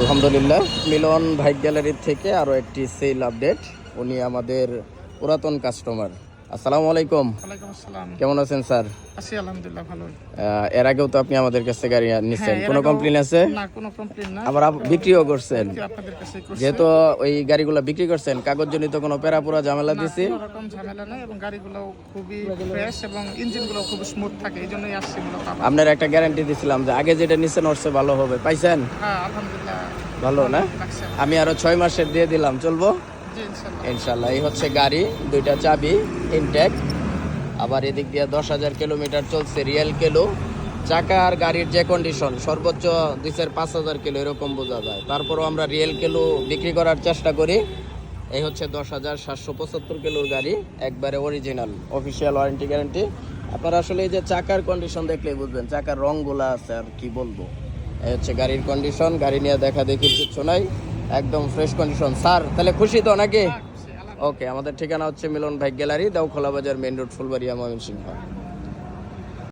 আলহামদুলিল্লাহ। মিলন ভাইক গ্যালারির থেকে আরও একটি সেল আপডেট। উনি আমাদের পুরাতন কাস্টমার আসসালামু আলাইকুম। কেমন আছেন স্যার? আছি আলহামদুলিল্লাহ ভালো আহ, এর আগেও তো আপনি আমাদের কাছে গাড়ি হ্যাঁ, কোনো কমপ্লেন আছে? না কোনো কমপ্লেন না। আবার আপ- বিক্রিও করছেন। আপনাদের কাছে যেহেতু ওই গাড়িগুলো বিক্রি করছেন কাগজজনিত কোনো পেরাপুরা ঝামেলা দিছি? কোনো রকম ঝামেলা নাই এবং গাড়িগুলো খুবই ফ্রেশ এবং ইঞ্জিনগুলো খুব স্মুথ থাকে এই আসছি মূলত আপনার একটা গ্যারান্টি দিছিলাম যে আগে যেটা নিচ্ছেন ওর চেয়ে ভালো হবে। পাইছেন? হ্যাঁ আলহামদুলিল্লাহ। ভালো না? আমি আরও ছয় মাসের দিয়ে দিলাম চলবো? ইনশাল্লাহ। এই হচ্ছে গাড়ি, দুইটা চাবি ইনটেক আবার এদিক দিয়ে দশ হাজার কিলোমিটার চলছে রিয়েল কিলো। চাকা আর গাড়ির যে কন্ডিশন সর্বোচ্চ দুই চার পাঁচ হাজার কিলো, এরকম বোঝা যায়। তারপরও আমরা রিয়েল কিলো বিক্রি করার চেষ্টা করি। এই হচ্ছে দশ হাজার সাতশো পঁচাত্তর কিলোর গাড়ি, একবারে অরিজিনাল অফিসিয়াল ওয়ারেন্টি গ্যারান্টি আপনারা আসলে এই যে চাকার কন্ডিশন দেখলেই বুঝবেন, চাকার রংগুলা আছে আর কি বলব। এই হচ্ছে গাড়ির কন্ডিশন গাড়ি নিয়ে দেখা দেখি কিচ্ছু নাই। একদম ফ্রেশ কন্ডিশন স্যার, তাহলে খুশি তো নাকি? ওকে আমাদের ঠিকানা হচ্ছে মিলন ভাই গ্যালারি দাউখোলা বাজার মেন রোড, ফুলবাড়িয়া, ময়মনসিংহ।